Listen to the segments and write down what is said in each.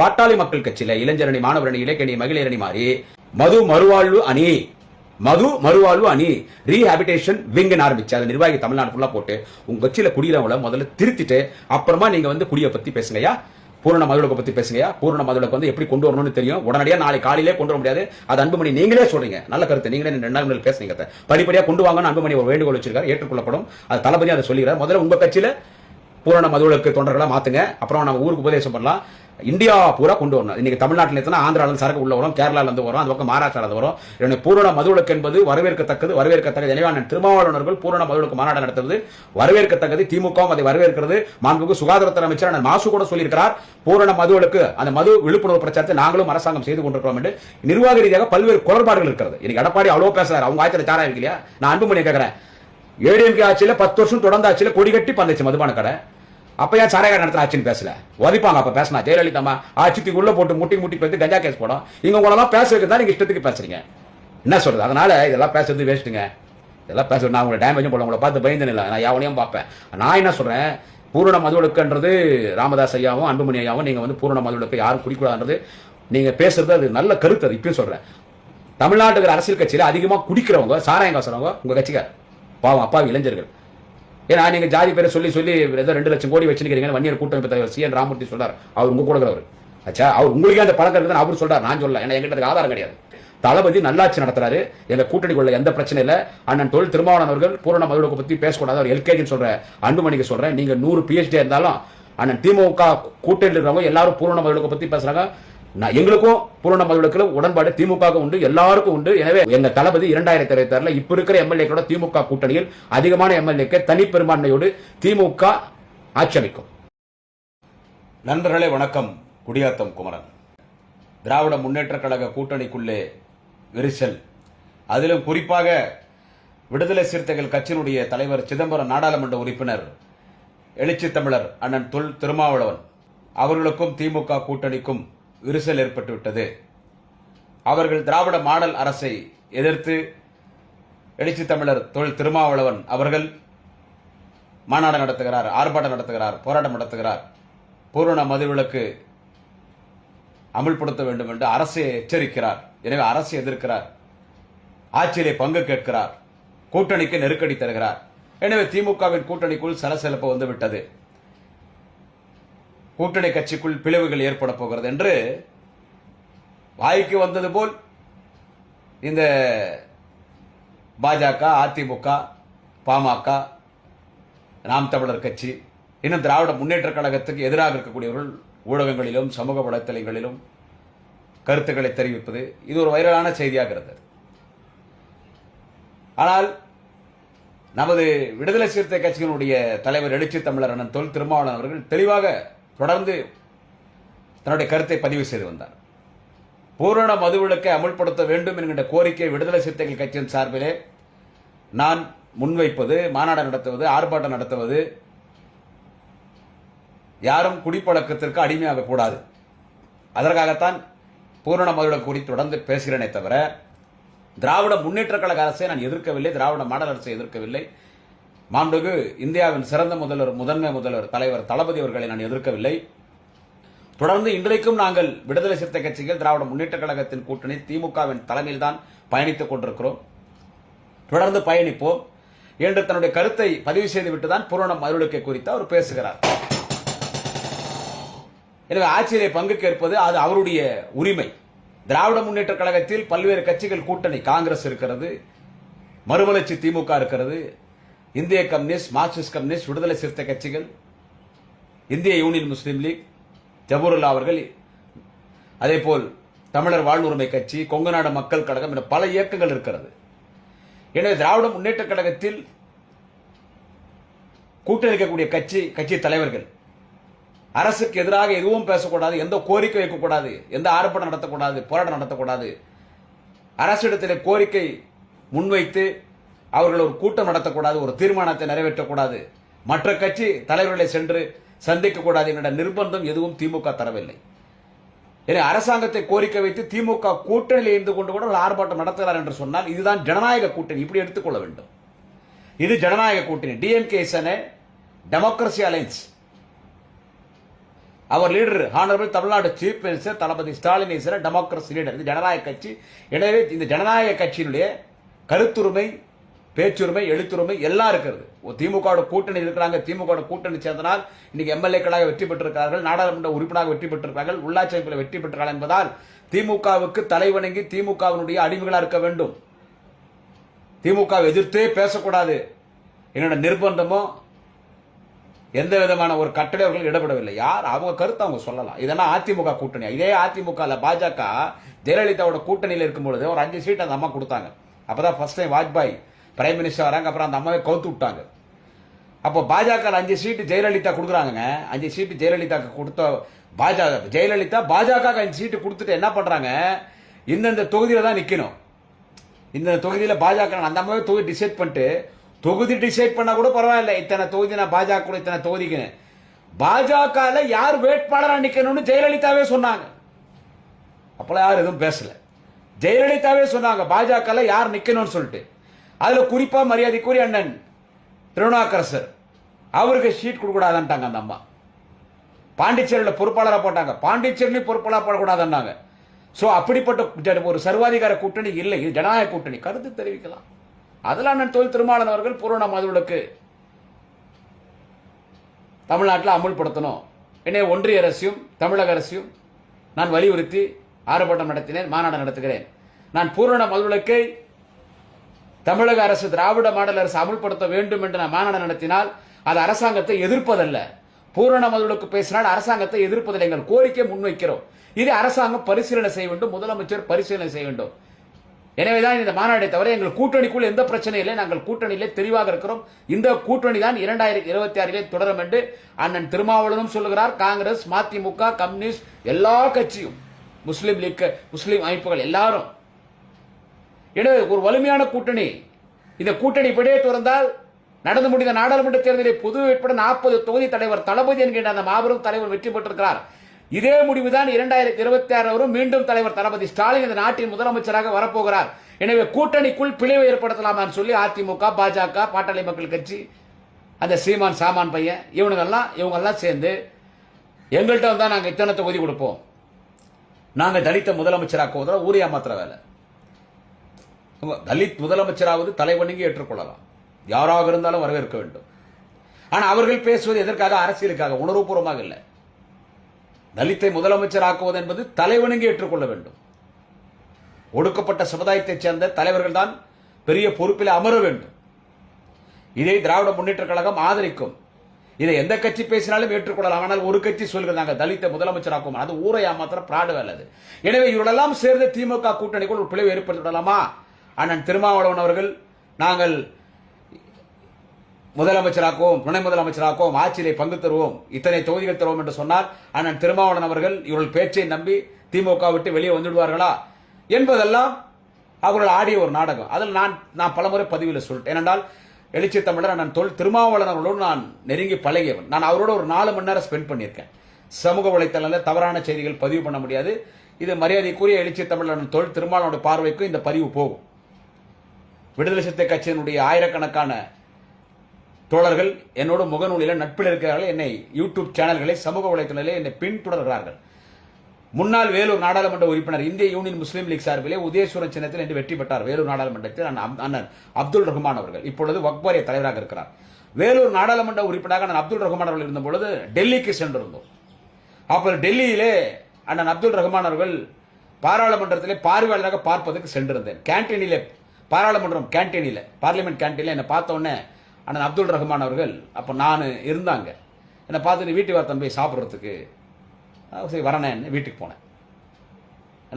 பாட்டாளி மக்கள் கட்சியில இளைஞரணி மாணவரணி இலக்கணி மகளிரணி மாறி மது மறுவாழ்வு அணி மது மறுவாழ்வு அணி ரீஹாபிடேஷன் விங்கன்னு ஆரம்பிச்சு அதை நிர்வாகி தமிழ்நாடு ஃபுல்லா போட்டு உங்க கட்சியில குடிக்கிறவங்கள முதல்ல திருத்திட்டு அப்புறமா நீங்க வந்து குடியை பத்தி பேசுங்கய்யா. பூரண மதுளை பத்தி பேசுங்கய்யா. பூரண மதுளக்கு வந்து எப்படி கொண்டு வரணும்னு தெரியும். உடனடியா நாளை காலையிலே கொண்டு வர முடியாது. அது அன்புமணி நீங்களே சொல்றீங்க. நல்ல கருத்து. நீங்களே ரெண்டு நாள் பேசுறீங்க படிப்படியா கொண்டு வாங்கன்னு அன்புமணி ஒரு வேண்டுகோள் வச்சிருக்காரு. ஏற்றுக்கொள்ளப்படும். அது தளபதி அதை சொல்லிடுறாரு முதல்ல உங்க கட்சியில பூரண மதுவிலக்கு தொண்டர்களை மாத்துங்க. அப்புறம் நம்ம ஊருக்கு உபதேசம் பண்ணலாம். இந்தியா பூரா கொண்டு வரணும். இன்னைக்கு தமிழ்நாட்டில் எத்தனை ஆந்திரால சரக்கு உள்ள வரும் கேரளால இருந்து வரும் அது பக்கம் மகாராஷ்டிராவில் வரும். என்னுடைய பூரண மதுவிலக்கு என்பது வரவேற்கத்தக்கது வரவேற்கத்தக்கது எனவே திருமாவளவர்கள் பூரண மதுவிலக்கு மாநாடு நடத்துவது வரவேற்கத்தக்கது. திமுக அதை வரவேற்கிறது. மாண்புக்கு சுகாதாரத்துறை அமைச்சர் மாசு கூட சொல்லியிருக்கிறார் பூரண மதுவிலக்கு அந்த மது விழிப்புணர்வு பிரச்சாரத்தை நாங்களும் அரசாங்கம் செய்து கொண்டிருக்கிறோம் என்று நிர்வாக ரீதியாக பல்வேறு குளறுபாடுகள் இருக்கிறது. இன்னைக்கு எடப்பாடி அவ்வளோ பேசுறாரு. அவங்க ஆயத்தில் சாரா இருக்கு இல்லையா நான் அன்புமணி கேட்கிறேன். ஏடிஎம்கே ஆட்சியில பத்து வருஷம் தொடர்ந்து ஆட்சியில கொடி கட்டி பந்துச்சு மதுபான கடை. அப்ப ஏன் சாராய நடத்துல ஆச்சுன்னு ஆட்சின்னு பேசல. உதைப்பாங்க அப்ப பேசினா. ஜெயலலிதாமா அம்மா ஆட்சிக்கு உள்ள போட்டு முட்டி முட்டி போய் கஞ்சா கேஸ் போடும். இங்க உங்களெல்லாம் பேச தான் நீங்க இஷ்டத்துக்கு பேசுறீங்க. என்ன சொல்றது? அதனால இதெல்லாம் பேசுறது வேஸ்ட்டுங்க. இதெல்லாம் பேச நான் உங்களை டேமேஜும் போட உங்களை பார்த்து பயந்து இல்லை நான் எவனையும் பார்ப்பேன். நான் என்ன சொல்றேன்? பூரண மதுவெடுக்கன்றது ராமதாஸ் ஐயாவும் அன்புமணி ஐயாவும் நீங்க வந்து பூரண மதுவிலக்கு யாரும் குடிக்கூடாதுன்றது நீங்க பேசுறது அது நல்ல கருத்து அது. இப்பயும் சொல்றேன். தமிழ்நாட்டுக்கு அரசியல் கட்சியில அதிகமாக குடிக்கிறவங்க சாராயம் காசுறவங்க உங்க கட்சிக்கார். பாவம் அப்பாவி இளைஞர்கள். ஏன்னா நீங்க ஜாதி பேரை சொல்லி சொல்லி ஏதோ ரெண்டு லட்சம் கோடி வச்சிருக்கீங்க வன்னியர் கூட்டமைப்பு தலைவர் சி என் ராமூர்த்தி சொல்றார். அவர் உங்க கூட அவர். அச்சா அவர் உங்களுக்கே அந்த பழக்கம் இருக்குன்னு அவர் சொல்றாரு. நான் சொல்ல ஏன்னா எங்கிட்ட ஆதாரம் கிடையாது. தளபதி நல்லாட்சி நடத்துறாரு. எங்க கூட்டணிக்குள்ள எந்த பிரச்சனை இல்லை. அண்ணன் தொழில் திருமாவளவன் அவர்கள் பூரண மதுரை பத்தி பேசக்கூடாது. அவர் எல்கேஜின்னு சொல்ற அன்புமணிக்கு சொல்றேன். நீங்க நூறு பிஹெச்டி இருந்தாலும் அண்ணன் திமுக கூட்டணியில் இருக்கிறவங்க எல்லாரும் பூரண மதுரை பத்தி பேசுறாங்க. எங்களுக்கும் பூரண மதுவிலக்குல உடன்பாடு திமுக உண்டு எல்லாருக்கும் உண்டு. எனவே எங்க தளபதி இரண்டாயிரத்தி இருபத்தி ஆறுல இப்ப இருக்கிற எம்எல்ஏக்களோட திமுக கூட்டணியில் அதிகமான எம்எல்ஏக்கு தனிப்பெரும்பான்மையோடு திமுக ஆட்சியமைக்கும் நண்பர்களே வணக்கம். குடியாத்தம் குமரன். திராவிட முன்னேற்ற கழக கூட்டணிக்குள்ளே விரிசல். அதிலும் குறிப்பாக விடுதலை சிறுத்தைகள் கட்சியினுடைய தலைவர் சிதம்பரம் நாடாளுமன்ற உறுப்பினர் எழுச்சி தமிழர் அண்ணன் தொல் திருமாவளவன். அவர்களுக்கும் திமுக கூட்டணிக்கும் விரிசல் ஏற்பட்டுவிட்டது அவர்கள் திராவிட மாடல் அரசை எதிர்த்து எழுச்சி தமிழர் தொழில் திருமாவளவன் அவர்கள் மாநாடு நடத்துகிறார் ஆர்ப்பாட்டம் நடத்துகிறார் போராட்டம் நடத்துகிறார். பூரண மதுவிலக்கு அமல்படுத்த வேண்டும் என்று அரசை எச்சரிக்கிறார். எனவே அரசு எதிர்க்கிறார். ஆட்சியிலே பங்கு கேட்கிறார். கூட்டணிக்கு நெருக்கடி தருகிறார். எனவே திமுகவின் கூட்டணிக்குள் சலசலப்பு வந்துவிட்டது கூட்டணி கட்சிக்குள் பிளவுகள் ஏற்பட போகிறது என்று வாய்க்கு வந்தது போல் இந்த பாஜக அதிமுக பாமக நாம் தமிழர் கட்சி இன்னும் திராவிட முன்னேற்ற கழகத்துக்கு எதிராக இருக்கக்கூடியவர்கள் ஊடகங்களிலும் சமூக வலைத்தளங்களிலும் கருத்துக்களை தெரிவிப்பது இது ஒரு வைரலான செய்தியாக இருந்தது. ஆனால் நமது விடுதலை சிறுத்தை கட்சியினுடைய தலைவர் எழுச்சி தமிழர் அண்ணன் தொல் திருமாவளவன் அவர்கள் தெளிவாக தொடர்ந்து தன்னுடைய கருத்தை பதிவு செய்து வந்தார். பூரண மதுவிலக்கை அமுல்படுத்த வேண்டும் என்கின்ற கோரிக்கை விடுதலை சிறுத்தைகள் கட்சியின் சார்பிலே நான் முன்வைப்பது மாநாடு நடத்துவது ஆர்ப்பாட்டம் நடத்துவது யாரும் குடிப்பழக்கத்திற்கு அடிமையாக கூடாது. அதற்காகத்தான் பூரண மதுவிலக்கு குறித்து தொடர்ந்து பேசுகிறேனே தவிர திராவிட முன்னேற்ற கழக அரசை நான் எதிர்க்கவில்லை திராவிட மாடல் அரசை எதிர்க்கவில்லை. மாண்புமிகு இந்தியாவின் சிறந்த முதல்வர் முதன்மை முதல்வர் தலைவர் தளபதி அவர்களை நான் எதிர்க்கவில்லை. தொடர்ந்து இன்றைக்கும் நாங்கள் விடுதலை சிறுத்தை கட்சிகள் திராவிட முன்னேற்ற கழகத்தின் கூட்டணி திமுகவின் தலைமையில் தான் பயணித்துக் கொண்டிருக்கிறோம். தொடர்ந்து பயணிப்போம். என்று தன்னுடைய கருத்தை பதிவு செய்துவிட்டு தான் பூரணம் மறுவிலக்கை குறித்து அவர் பேசுகிறார். எனவே ஆட்சியிலே பங்கு கேட்பது அது அவருடைய உரிமை. திராவிட முன்னேற்ற கழகத்தில் பல்வேறு கட்சிகள் கூட்டணி காங்கிரஸ் இருக்கிறது மறுமலர்ச்சி திமுக இருக்கிறது இந்திய கம்யூனிஸ்ட் மார்க்சிஸ்ட் கம்யூனிஸ்ட் விடுதலை சிறுத்தை கட்சிகள் இந்திய யூனியன் முஸ்லீம் லீக் ஜபூருல்லா அவர்கள் அதே போல் தமிழர் வாழ்வுரிமை கட்சி கொங்குநாடு மக்கள் கழகம் என பல இயக்கங்கள் இருக்கிறது. எனவே திராவிட முன்னேற்ற கழகத்தில் கூட்டணி இருக்கக்கூடிய கட்சி கட்சி தலைவர்கள் அரசுக்கு எதிராக எதுவும் பேசக்கூடாது எந்த கோரிக்கை வைக்கக்கூடாது எந்த ஆர்ப்பாட்டம் நடத்தக்கூடாது போராட்டம் நடத்தக்கூடாது அரசிடத்தில் கோரிக்கை முன்வைத்து அவர்கள் ஒரு கூட்டம் நடத்தக்கூடாது ஒரு தீர்மானத்தை நிறைவேற்றக்கூடாது. மற்ற கட்சி தலைவர்களை சென்று சந்திக்கக்கூடாது என்னோட நிர்பந்தம் எதுவும் திமுக தரவில்லை. எனவே அரசாங்கத்தை கோரிக்கை வைத்து திமுக கூட்டணியில் இருந்து கொண்டு கூட ஆர்ப்பாட்டம் நடத்துகிறார் என்று சொன்னால் இதுதான் ஜனநாயக கூட்டணி. இப்படி எடுத்துக்கொள்ள வேண்டும். இது ஜனநாயக கூட்டணி. DMK democracy alliance our leader honourable Tamil Nadu chief minister Thalapathy Stalin is democracy leader இது ஜனநாயக கட்சி. எனவே இந்த ஜனநாயக கட்சியினுடைய கருத்துரிமை பேச்சுரிமை எழுத்துரிமை எல்லாம் இருக்கிறது. திமுக கூட்டணி இருக்கிறாங்க. திமுக கூட்டணி சேர்ந்தனால் இன்னைக்கு எம்எல்ஏக்களாக வெற்றி பெற்றிருக்கிறார்கள் நாடாளுமன்ற உறுப்பினராக வெற்றி பெற்றிருக்கிறார்கள் உள்ளாட்சி அமைப்பில் வெற்றி பெற்றார்கள் என்பதால் திமுகவுக்கு தலைவணங்கி திமுகவினுடைய அடிமைகளாக இருக்க வேண்டும். திமுக எதிர்த்தே பேசக்கூடாது. என்னோட நிர்பந்தமோ எந்த விதமான ஒரு கட்டளை அவர்கள் இடப்படவில்லை. யார்? அவங்க கருத்தை அவங்க சொல்லலாம். இதெல்லாம் அதிமுக கூட்டணி. இதே அதிமுக பாஜக ஜெயலலிதாவோட கூட்டணியில் இருக்கும் பொழுது ஒரு அஞ்சு சீட் அந்த அம்மா கொடுத்தாங்க. அப்பதான் first time Vajpayee prime minister வராங்க அப்புறம் அந்த அம்மாவை கவுத்து விட்டாங்க. அப்போ பாஜக அஞ்சு சீட்டு ஜெயலலிதா கொடுக்குறாங்க அஞ்சு சீட்டு ஜெயலலிதாக்கு கொடுத்த பாஜக ஜெயலலிதா பாஜக அஞ்சு சீட்டு கொடுத்துட்டு என்ன பண்ணுறாங்க இந்தந்த தொகுதியில் தான் நிற்கணும் இந்த தொகுதியில் பாஜக அந்த அம்மாவே தொகுதி டிசைட் பண்ணிட்டு தொகுதி டிசைட் பண்ணால் கூட பரவாயில்ல. இத்தனை தொகுதி நான் பாஜக கூட இத்தனை தொகுதிக்குன்னு. பாஜகவில் யார் வேட்பாளராக நிற்கணும்னு ஜெயலலிதாவே சொன்னாங்க. அப்போல்லாம் யாரும் எதுவும் பேசலை. ஜெயலலிதாவே சொன்னாங்க பாஜகவில் யார் நிற்கணும்னு சொல்லிட்டு. அதுல குறிப்பா மரியாதைக்குரிய அண்ணன் திருநாக்கரசர் அவருக்கு ஷீட் கொடுக்கூடாதுன்ட்டாங்க அந்த அம்மா. பாண்டிச்சேரியில் பொறுப்பாளராக போட்டாங்க. பாண்டிச்சேரியிலையும் பொறுப்பாளராக போடக்கூடாதுன்னாங்க. ஸோ அப்படிப்பட்ட ஒரு சர்வாதிகார கூட்டணி இல்லை. இது ஜனநாயக கூட்டணி. கருத்து தெரிவிக்கலாம். அதில் அண்ணன் தொழில் திருமாவளவன் அவர்கள் பூரண மதுவிலக்கு தமிழ்நாட்டில் அமுல்படுத்தணும். என்னை ஒன்றிய அரசையும் தமிழக அரசையும் நான் வலியுறுத்தி ஆர்ப்பாட்டம் நடத்தினேன் மாநாடு நடத்துகிறேன். நான் பூரண மதுவிலக்கை தமிழக அரசு திராவிட மாடல் அரசு அமுல்படுத்த வேண்டும் என்று நான் மாநாடு நடத்தினால் அது அரசாங்கத்தை எதிர்ப்பதல்ல. பூரண மதுவிலக்கு பேசினால் அரசாங்கத்தை எதிர்ப்பதில்லை எங்கள் கோரிக்கை முன்வைக்கிறோம். இது அரசாங்கம் பரிசீலனை செய்ய வேண்டும் முதலமைச்சர் பரிசீலனை செய்ய வேண்டும். எனவேதான் இந்த மாநாடை தவிர எங்கள் கூட்டணிக்குள் எந்த பிரச்சனையும் இல்லை. நாங்கள் கூட்டணியிலே தெளிவாக இருக்கிறோம். இந்த கூட்டணி தான் இரண்டாயிரத்தி இருபத்தி ஆறிலே தொடரும் என்று அண்ணன் திருமாவளவனும் சொல்லுகிறார். காங்கிரஸ் மதிமுக கம்யூனிஸ்ட் எல்லா கட்சியும் முஸ்லீம் லீக் முஸ்லீம் அமைப்புகள் எல்லாரும் எனவே ஒரு வலிமையான கூட்டணி. இந்த கூட்டணி இப்படியே திறந்தால் நடந்து முடிந்த நாடாளுமன்ற தேர்தலில் பொது வேட்பாளர் நாற்பது தொகுதி தலைவர் தளபதி என்கின்ற அந்த மாபெரும் தலைவர் வெற்றி பெற்றிருக்கிறார். இதே முடிவுதான் இரண்டாயிரத்தி இருபத்தி ஆறு வரும் மீண்டும் தலைவர் தளபதி ஸ்டாலின் இந்த நாட்டின் முதலமைச்சராக வரப்போகிறார். எனவே கூட்டணிக்குள் பிளவு ஏற்படுத்தலாமான்னு சொல்லி அதிமுக பாஜக பாட்டாளி மக்கள் கட்சி அந்த சீமான் சாமான் பையன் இவனுங்கெல்லாம் இவங்கெல்லாம் சேர்ந்து எங்கள்கிட்ட வந்தால் நாங்கள் இத்தனை தொகுதி கொடுப்போம். நாங்கள் தலித்த முதலமைச்சராக்குவதில் ஊரியா மாத்திர வேலை. தலித் முதலமைச்சராவது தலைவணங்கி ஏற்றுக்கொள்ளலாம். யாராக இருந்தாலும் வரவேற்க வேண்டும். ஆனால் அவர்கள் பேசுவது எதற்காக? அரசியலுக்காக உணர்வுபூர்வமாக இல்லை. தலித்தை முதலமைச்சராக்குவது என்பது தலைவனுங்க ஏற்றுக்கொள்ள வேண்டும். ஒடுக்கப்பட்ட சமுதாயத்தைச் சேர்ந்த தலைவர்கள் தான் பெரிய பொறுப்பில் அமர வேண்டும். இதை திராவிட முன்னேற்ற கழகம் ஆதரிக்கும். இதை எந்த கட்சி பேசினாலும் ஏற்றுக்கொள்ளலாம். ஆனால் ஒரு கட்சி சொல்கிறது நாங்கள் தலித்தை முதலமைச்சராக்கும் அது ஊரை ஏமாத்திர பிராடு வேலை எனவே இவர்களெல்லாம் சேர்ந்து திமுக கூட்டணிக்குள் ஒரு பிளவு ஏற்படுத்தி விடலாமா அண்ணன் திருமாவளவன் அவர்கள் நாங்கள் முதலமைச்சராக்குவோம் துணை முதலமைச்சராக்குவோம் ஆட்சியிலே பங்கு தருவோம் இத்தனை தொகுதிகள் தருவோம் என்று சொன்னால் அண்ணன் திருமாவளவன் அவர்கள் இவர்கள் பேச்சை நம்பி திமுக விட்டு வெளியே வந்துடுவார்களா என்பதெல்லாம் அவர்கள் ஆடிய ஒரு நாடகம். அதில் நான் நான் பலமுறை பதிவில் சொல்லிட்டேன் ஏனென்றால் எழுச்சி தமிழர் நான் தொல் திருமாவளவன் அவர்களோடு நான் நெருங்கி பழகியவன். நான் அவரோட ஒரு நாலு மணி நேரம் ஸ்பெண்ட் பண்ணியிருக்கேன். சமூக வலைத்தளத்தில் தவறான செய்திகள் பதிவு பண்ண முடியாது. இது மரியாதைக்குரிய எழுச்சி தமிழர் தொல் திருமாவளவனுடைய பார்வைக்கும் இந்த பதிவு போகும். விடுதலை சிறுத்தை கட்சியினுடைய ஆயிரக்கணக்கான தோழர்கள் என்னோட முகநூலில் நட்பில் இருக்கிறார்கள். என்னை யூடியூப் சேனல்களை சமூக வலைத்தளங்களில் என்னை பின்தொடர்கிறார்கள். முன்னாள் வேலூர் நாடாளுமன்ற உறுப்பினர் இந்திய யூனியன் முஸ்லீம் லீக் சார்பிலே உதயசூரன் சின்னத்தில் என்று வெற்றி பெற்றார் வேலூர் நாடாளுமன்றத்தில் அண்ணன் அண்ணன் அப்துல் ரஹ்மான் அவர்கள். இப்பொழுது வக்பாரிய தலைவராக இருக்கிறார். வேலூர் நாடாளுமன்ற உறுப்பினராக அண்ணன் அப்துல் ரஹ்மான் அவர்கள் இருந்த பொழுது டெல்லிக்கு சென்றிருந்தோம். அப்போ டெல்லியிலே அண்ணன் அப்துல் ரஹ்மான் அவர்கள் பாராளுமன்றத்திலே பார்வையாளராக பார்ப்பதற்கு சென்றிருந்தேன். கேன்டீனிலே பாராளுமன்றம் கேன்டீனில் பார்லிமெண்ட் கேன்டீனில் என்னை பார்த்தோன்னே அண்ணன் அப்துல் ரஹ்மான் அவர்கள் அப்போ நான் இருந்தாங்க. என்னை பார்த்துட்டு வீட்டு வர தம்பி சாப்பிட்றதுக்கு. சரி வரணேன்னு வீட்டுக்கு போனேன்.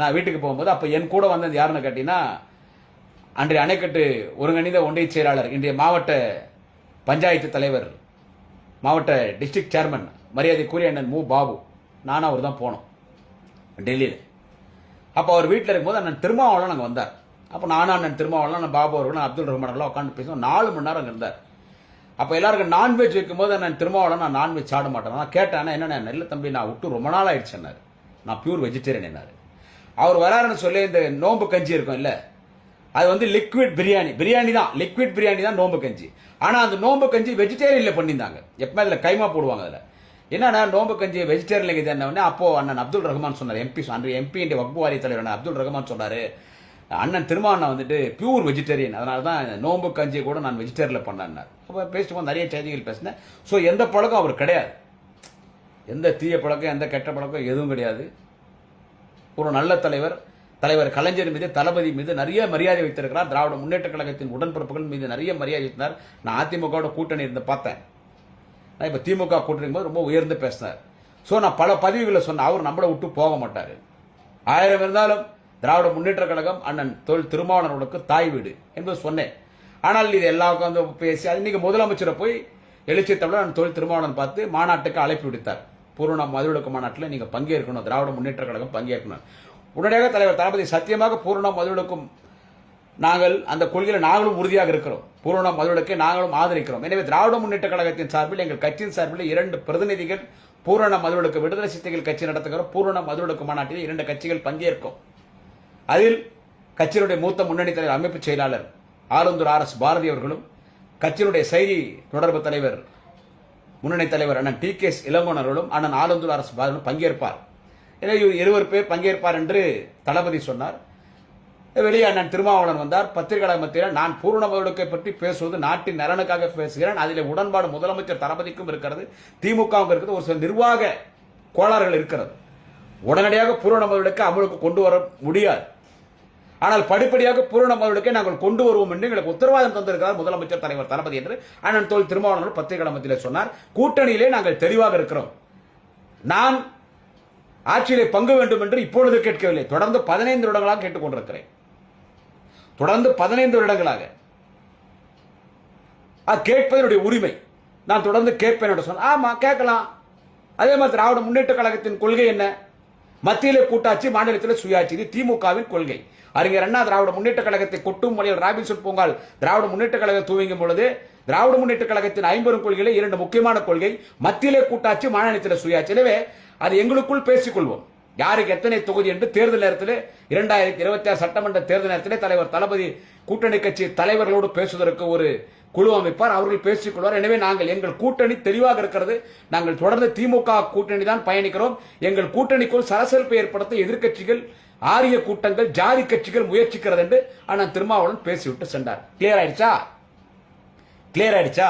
நான் வீட்டுக்கு போகும்போது அப்போ என் கூட வந்தது யாருன்னு கேட்டீங்கன்னா அன்றைய அணைக்கட்டு ஒருங்கிணைந்த ஒன்றிய செயலாளர் இன்றைய மாவட்ட பஞ்சாயத்து தலைவர் மாவட்ட டிஸ்ட்ரிக்ட் சேர்மன் மரியாதைக்குரிய அண்ணன் மு. பாபு. நானும் அவர் தான் போனோம் டெல்லியில். அப்போ அவர் வீட்டில் இருக்கும்போது அண்ணன் திருமாவளம் நாங்கள் வந்தார். அப்போ நானும் அண்ணன் திருமாவளவன் நான் பாபு அவர்களும் அப்துல் ரஹ்மான்லாம் உட்காந்து பேசுவோம். நாலு மணி நேரம் அங்கே இருந்தார். அப்போ எல்லாருக்கும் நான்வெஜ் வைக்கும்போது நான் திருமாவளம் நான் நான்வெஜ் சாட மாட்டேன். நான் கேட்டேன் என்னென்ன நெல்ல தம்பி நான் விட்டு ரொம்ப நாள் ஆயிடுச்சுன்னாரு நான் பியூர் வெஜிடேரியன் என்னாரு அவர் வராருன்னு சொல்லி இந்த நோம்பு கஞ்சி இருக்கும் இல்லை அது வந்து லிக்விட் பிரியாணி. பிரியாணி தான். லிக்விட் பிரியாணி தான் நோம்பு கஞ்சி. ஆனால் அந்த நோம்பு கஞ்சி வெஜிடேரியனில் பண்ணியிருந்தாங்க. எப்பவுமே அதில் கைமா போடுவாங்க அதில். என்னன்னா நோம்பு கஞ்சி வெஜிடேரியன் இது என்ன அப்போ அண்ணன் அப்துல் ரஹ்மான் சொன்னார். எம்பி அன்று எம்பி இந்திய வக்பு வாரிய தலைவர் அப்துல் ரஹ்மான் சொன்னார். அண்ணன் திருமாவண்ணன் வந்துட்டு பியூர் வெஜிடேரியன் அதனால தான் நோம்பு கஞ்சி கூட நான் வெஜிடேரியனில் பண்ணேன் அப்போ பேசிட்டு நிறைய செய்திகள் பேசினேன். ஸோ எந்த பழக்கம் அவர் கிடையாது. எந்த தீய பழக்கம் எந்த கெட்ட பழக்கம் எதுவும் கிடையாது. ஒரு நல்ல தலைவர் தலைவர் கலைஞர் மீது தளபதி மீது நிறைய மரியாதை வைத்திருக்கிறார். திராவிட முன்னேற்ற கழகத்தின் உடன்பிறப்புகள் மீது நிறைய மரியாதை வைத்தார் நான் அதிமுகவோட கூட்டணி இருந்து பார்த்தேன். நான் இப்போ திமுக கூட்டணி போது ரொம்ப உயர்ந்து பேசினார். ஸோ நான் பல பதிவுகளை சொன்னேன். அவர் நம்மளை விட்டு போக மாட்டார். ஆயிரம் இருந்தாலும் திராவிட முன்னேற்ற கழகம் அண்ணன் தொழில் திருமாவளவனுக்கு தாய் வீடு என்பது சொன்னேன். ஆனால் இது எல்லா உட்காந்து பேசி அது இன்னைக்கு முதலமைச்சரை போய் எழுச்சி தமிழர் நான் தொழில் திருமாவளவன் பார்த்து மாநாட்டுக்கு அழைப்பு விடுத்தார். பூர்ண மதுவிலக்கு மாநாட்டில் நீங்கள் பங்கேற்கணும் திராவிட முன்னேற்ற கழகம் பங்கேற்கணும். உடனடியாக தலைவர் தளபதி சத்தியமாக பூர்ண மதுவிலக்கும் நாங்கள் அந்த கொள்கையில் நாங்களும் உறுதியாக இருக்கிறோம். பூரண மதுவிலக்கை நாங்களும் ஆதரிக்கிறோம். எனவே திராவிட முன்னேற்ற கழகத்தின் சார்பில் எங்கள் கட்சியின் சார்பில் இரண்டு பிரதிநிதிகள் பூரண மதுவிலக்கு விடுதலை சிறுத்தைகள் கட்சி நடத்துகிற பூரண மதுவிலக்கு மாநாட்டில் இரண்டு கட்சிகள் பங்கேற்கும். அதில் கட்சியினுடைய மூத்த முன்னணி தலைவர் அமைப்பு செயலாளர் ஆலந்தூர் ஆர் எஸ் பாரதி அவர்களும் கட்சியினுடைய செய்தி தொடர்பு தலைவர் முன்னணி தலைவர் அண்ணன் டி கே எஸ் இளங்கோன் அண்ணன் ஆலந்தூர் அரசு பாரதியும் பங்கேற்பார். எனவே இவர் இருவர் பேர் பங்கேற்பார் என்று தளபதி சொன்னார். வெளியே அண்ணன் திருமாவளவன் வந்தார். பத்திரிகை மத்தியில் நான் பூர்ண பற்றி பேசுவது நாட்டின் நலனுக்காக பேசுகிறேன். அதில் உடன்பாடு முதலமைச்சர் தளபதிக்கும் இருக்கிறது திமுகவும் இருக்கிறது ஒரு சில நிர்வாக கோளாறுகள் இருக்கிறது. உடனடியாக பூரண மதுவிலக்கை அமலுக்கு கொண்டு வர முடியாது. ஆனால் படிப்படியாக பூரண மதுவுக்கே நாங்கள் கொண்டு வருவோம் என்று எங்களுக்கு உத்தரவாதம் தந்திருக்கிறார் முதலமைச்சர் தலைவர் தளபதி என்று அண்ணன் தோல் திருமாவளவன் பத்திரிகை மத்தியில் சொன்னார். கூட்டணியிலே நாங்கள் தெளிவாக இருக்கிறோம். நான் ஆட்சியிலே பங்கு வேண்டும் என்று இப்பொழுது கேட்கவில்லை. தொடர்ந்து பதினைந்து வருடங்களாக கேட்டுக்கொண்டிருக்கிறேன். தொடர்ந்து பதினைந்து வருடங்களாக. கேட்பதனுடைய உரிமை. நான் தொடர்ந்து கேட்பேன் என்று சொன்னேன் ஆமா கேட்கலாம். அதே மாதிரி திராவிட முன்னேற்ற கழகத்தின் கொள்கை என்ன? மத்தியிலே கூட்டாட்சி மாநிலத்தில் சுயாட்சி. இது திமுகவின் கொள்கை. அறிஞர் அண்ணா திராவிட முன்னேற்ற கழகத்தை கொட்டும் வழியில் ராபின்சன் பூங்கால் திராவிட முன்னேற்ற கழகம் துவங்கும் பொழுது திராவிட முன்னேற்ற கழகத்தின் ஐம்பெரும் கொள்கையிலே இரண்டு முக்கியமான கொள்கை மத்தியிலே கூட்டாட்சி மாநிலத்தில் சுயாட்சி. எனவே அது எங்களுக்குள் பேசிக்கொள்வோம் யாருக்கு எத்தனை தொகுதி என்று தேர்தல் நேரத்தில் இரண்டாயிரத்தி இருபத்தி ஆறு சட்டமன்ற தேர்தல் நேரத்தில் தலைவர் தளபதி கூட்டணி கட்சி தலைவர்களோடு பேசுவதற்கு ஒரு குழு அமைப்பார் அவர்கள் பேசிக் கொள்வார். எனவே நாங்கள் எங்கள் கூட்டணி தெளிவாக இருக்கிறது. நாங்கள் தொடர்ந்து திமுக கூட்டணி தான் பயணிக்கிறோம். எங்கள் கூட்டணிக்குள் சலசலப்பை ஏற்படுத்த எதிர்க்கட்சிகள் ஆரிய கூட்டங்கள் ஜாதி கட்சிகள் முயற்சிக்கிறது என்று ஆனால் திருமாவளவன் பேசிவிட்டு சென்றார். கிளியர் ஆயிடுச்சா? கிளியர் ஆயிடுச்சா?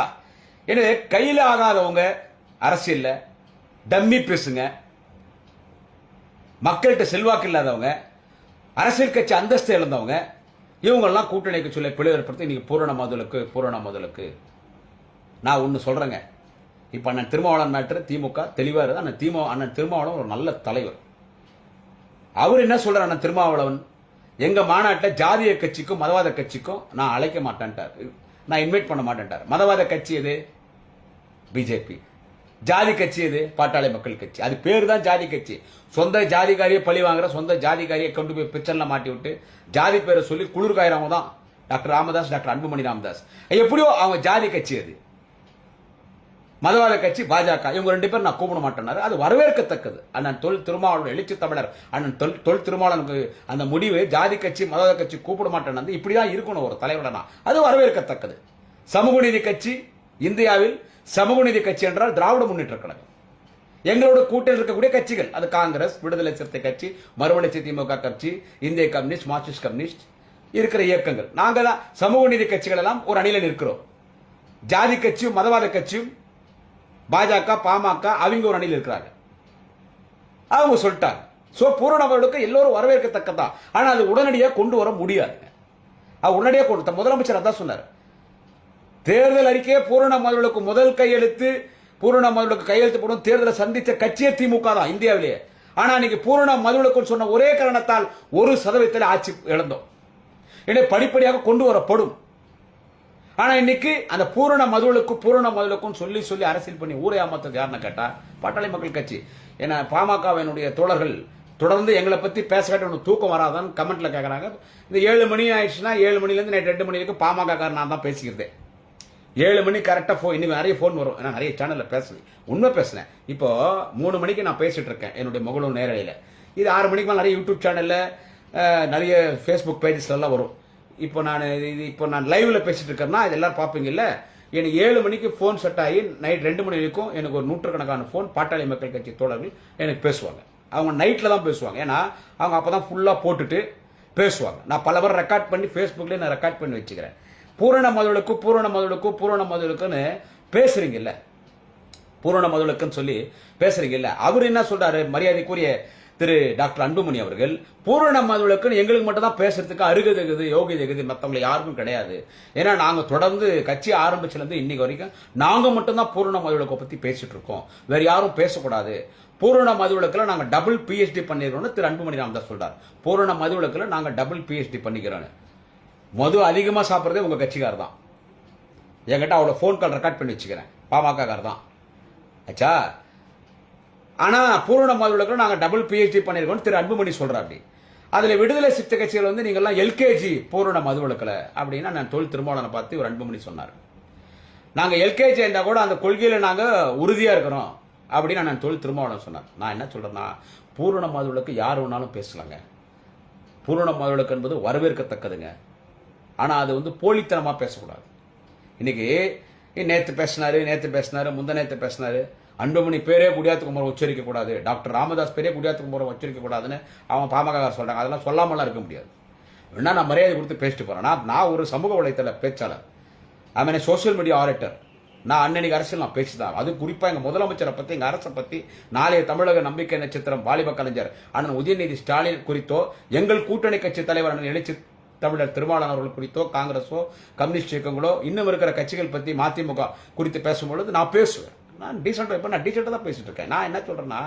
எனவே கையில் ஆகாதவங்க அரசியலில் டம்மி பேசுங்க. மக்கள்கிட்ட செல்வாக்கு இல்லாதவங்க அரசியல் கட்சி அந்தஸ்து இழந்தவங்க இவங்கெல்லாம் கூட்டணிக்கு சொல்லி பிழை ஏற்படுத்தி இன்னைக்கு பூரண முதலுக்கு பூரண முதலுக்கு. நான் ஒன்று சொல்கிறேங்க இப்போ அண்ணன் திருமாவளவன் மேட்ரு திமுக தெளிவாக இருக்குது அண்ணன் திமுக அண்ணன் திருமாவளவன் ஒரு நல்ல தலைவர். அவர் என்ன சொல்கிறார் அண்ணன் திருமாவளவன்? எங்கள் மாநாட்டில் ஜாதிய கட்சிக்கும் மதவாத கட்சிக்கும் நான் அழைக்க மாட்டேன்ட்டார். நான் இன்வைட் பண்ண மாட்டேன்ட்டார். மதவாத கட்சி எது? பிஜேபி. ஜாதி கட்சி இது பாட்டாளி மக்கள் கட்சி. அது பேர் தான் ஜாதி கட்சி. சொந்த ஜாதிகாரியை பழி வாங்குற சொந்த ஜாதிகாரியை கொண்டு போய் பிரச்சனை மாட்டி விட்டு ஜாதி பேரை சொல்லி குளிர் காயிறவங்க தான் டாக்டர் ராமதாஸ் டாக்டர் அன்புமணி ராமதாஸ். எப்படியோ அவங்க ஜாதி கட்சி அது. மதவாத கட்சி பாஜக. இவங்க ரெண்டு பேரும் நான் கூப்பிட மாட்டேனாரு அது வரவேற்கத்தக்கது. அண்ணன் தொல் திருமாவளவன் எழுச்சி தமிழர். அண்ணன் தொல் தொல் திருமாவளவனுக்கு அந்த முடிவு ஜாதி கட்சி மதவாத கட்சி கூப்பிட மாட்டேன்னு இப்படி தான் இருக்கணும் ஒரு தலைவரனா. அது வரவேற்கத்தக்கது. சமூக நீதி கட்சி இந்தியாவில் சமூக நீதி கட்சி என்றால் திராவிட முன்னேற்ற கழகம். எங்களோட கூட்டத்தில் இருக்கக்கூடிய கட்சிகள் அது காங்கிரஸ் விடுதலை சிறுத்தை கட்சி மறுமலர்ச்சி திமுக கட்சி இந்திய கம்யூனிஸ்ட் மார்க்சிஸ்ட் கம்யூனிஸ்ட் இருக்கிற இயக்கங்கள். நாங்கள் சமூக நீதி கட்சிகள் எல்லாம் ஒரு அணியில நிற்கிறோம். ஜாதி கட்சியும் மதவாத கட்சியும் பாஜக பாமக அவங்க ஒரு அணியில் இருக்கிறாங்க. அவங்க சொல்லிட்டாங்க. சோ பூரணவர்களுக்கு எல்லோரும் வரவேற்கத்தக்கதான் ஆனா அது உடனடியாக கொண்டு வர முடியாது அது உடனடியாக கொண்டு முதலமைச்சர் அதான் சொன்னார். தேர்தல் அறிக்கையே பூரண மதுளுக்கு முதல் கையெழுத்து பூரண மதுளுக்கு கையெழுத்து போடும் தேர்தலை சந்தித்த கட்சியே திமுக தான் இந்தியாவிலேயே ஆனா இன்னைக்கு பூரண மதுளுக்கு சொன்ன ஒரே காரணத்தால் ஒரு சதவீதத்தில் ஆட்சி இழந்தோம். எனவே படிப்படியாக கொண்டு வரப்படும். ஆனா இன்னைக்கு அந்த பூரண மதுவலுக்கும் பூரண மதுளுக்கும் சொல்லி சொல்லி அரசியல் பண்ணி ஊரை ஏமாத்தது யாருன்னு கேட்டா பாட்டாளி மக்கள் கட்சி. ஏன்னா பாமகவினுடைய தோழர்கள் தொடர்ந்து எங்களை பற்றி பேசக்காட்டி ஒன்று தூக்கம் வராதான்னு கமெண்ட்டில் கேட்குறாங்க இந்த ஏழு மணி ஆயிடுச்சுன்னா ஏழு மணிலேருந்து நைட் ரெண்டு மணி வரைக்கும் பாமக காரன் நான் தான் பேசிக்கிறதேன் ஏழு மணி கரெக்டாக ஃபோ இன்னும் நிறைய ஃபோன் வரும். நான் நிறைய சேனலில் பேசுவேன் உண்மை பேசுனேன். இப்போ மூணு மணிக்கு நான் பேசிட்டு இருக்கேன் என்னுடைய மகளும் நேரடியில். இது ஆறு மணிக்கு மேலே நிறைய யூடியூப் சேனலில் நிறைய ஃபேஸ்புக் பேஜஸ்லாம் வரும். இப்போ நான் இது இப்போ நான் லைவ்ல பேசிட்டு இருக்கேன்னா இது எல்லாரும் பார்ப்பீங்கல்ல? எனக்கு ஏழு மணிக்கு ஃபோன் செட் ஆகி நைட் ரெண்டு மணி வரைக்கும் எனக்கு ஒரு நூற்றுக்கணக்கான ஃபோன் பாட்டாளி மக்கள் கட்சி தோழர்கள் எனக்கு பேசுவாங்க. அவங்க நைட்டில் தான் பேசுவாங்க. ஏன்னா அவங்க அப்போ தான் ஃபுல்லாக போட்டுட்டு பேசுவாங்க. நான் பல பேர் ரெக்கார்ட் பண்ணி ஃபேஸ்புக்லேயே நான் ரெக்கார்ட் பண்ணி வச்சுக்கிறேன். பூரண மதுளுக்கு பூரண மதுளுக்கு பூரண மதுளுக்குன்னு பேசுறீங்கல்ல. பூரண மதுளுக்குன்னு சொல்லி பேசுறீங்கல்ல. அவர் என்ன சொல்றாரு? மரியாதைக்குரிய திரு டாக்டர் அன்புமணி அவர்கள் பூரண மதுளுக்குன்னு எங்களுக்கு மட்டும் தான் பேசுறதுக்கு அருகது இருக்குது யோகி தகுதி மற்றவங்க யாருக்கும் கிடையாது. ஏன்னா நாங்க தொடர்ந்து கட்சி ஆரம்பிச்சிலேருந்து இன்னைக்கு வரைக்கும் நாங்க மட்டும் தான் பூரண மதுளுக்கை பத்தி பேசிட்டு இருக்கோம். வேற யாரும் பேசக்கூடாது. பூரண மதுவிலக்கில் நாங்கள் டபுள் பிஹெச்டி பண்ணிடுறோம்னு திரு அன்புமணி ராமதாஸ் சொல்றார். பூரண மதுவிலக்கில் நாங்கள் டபுள் பிஹெச்டி பண்ணிக்கிறோன்னு. மது அதிகமாக சாப்பிட்றதே உங்கள் கட்சிக்காரர் தான் என்கிட்ட அவ்வளோ ஃபோன் கால் ரெக்கார்ட் பண்ணி வச்சுக்கிறேன். பாமகக்கார் தான் ஆச்சா ஆனால் பூரண மதுவிலக்கில் நாங்கள் டபுள் பிஹெச்டி பண்ணியிருக்கோம் திரு அன்புமணி சொல்றாரு அப்படி. அதில் விடுதலை சித்த கட்சிகள் வந்து நீங்கள்லாம் எல்கேஜி பூரண மதுவிலக்கில் அப்படின்னா நான் தொழில் திருமாவளனை பார்த்து ஒரு அன்புமணி சொன்னார். நாங்கள் எல்கேஜி இருந்தால் கூட அந்த கொள்கையில் நாங்கள் உறுதியாக இருக்கிறோம் அப்படின்னு நான் தொழில் திருமாவளவன் சொன்னார். நான் என்ன சொல்கிறேன்னா பூரண மதுவிலக்கு யார் வேணாலும் பேசலாங்க. பூரண மதுவிலக்கு என்பது வரவேற்கத்தக்கதுங்க. ஆனால் அது வந்து போலித்தனமாக பேசக்கூடாது. இன்னைக்கு நேற்று பேசினாரு நேற்று பேசினாரு முந்த நேற்று பேசினாரு. அன்புமணி பேரே குடியாத்து குமரம் உச்சரிக்க கூடாது டாக்டர் ராமதாஸ் பேரே குடியாத்து குமரம் உச்சரிக்க கூடாதுன்னு அவன் பாமக சொல்கிறாங்க அதெல்லாம் சொல்லாமலாம் இருக்க முடியாது. வேணா நான் மரியாதை கொடுத்து பேசிட்டு போகிறேன் நான் நான் ஒரு சமூக வலைத்தள பேச்சாளர். I mean social media auditor நான் அன்னன்னைக்கு அரசியல் நான் பேசிதான். அது குறிப்பாக எங்கள் முதலமைச்சரை பற்றி எங்கள் அரசை பற்றி நாளைய தமிழக நம்பிக்கை நட்சத்திரம் வாலிப கலைஞர் அண்ணன் உதயநிதி ஸ்டாலின் குறித்தோ எங்கள் கூட்டணி கட்சி தலைவர் அண்ணன் எழுச்சி தமிழர் திருமாவளவன் அவர்கள் குறித்தோ காங்கிரஸோ கம்யூனிஸ்ட் இயக்கங்களோ இன்னும் இருக்கிற கட்சிகள் பற்றி மதிமுக குறித்து பேசும்பொழுது நான் பேசுவேன். நான் டீசெண்டாக இப்போ நான் டீசெண்டாக தான் பேசிட்டு இருக்கேன். நான் என்ன சொல்கிறேன்னா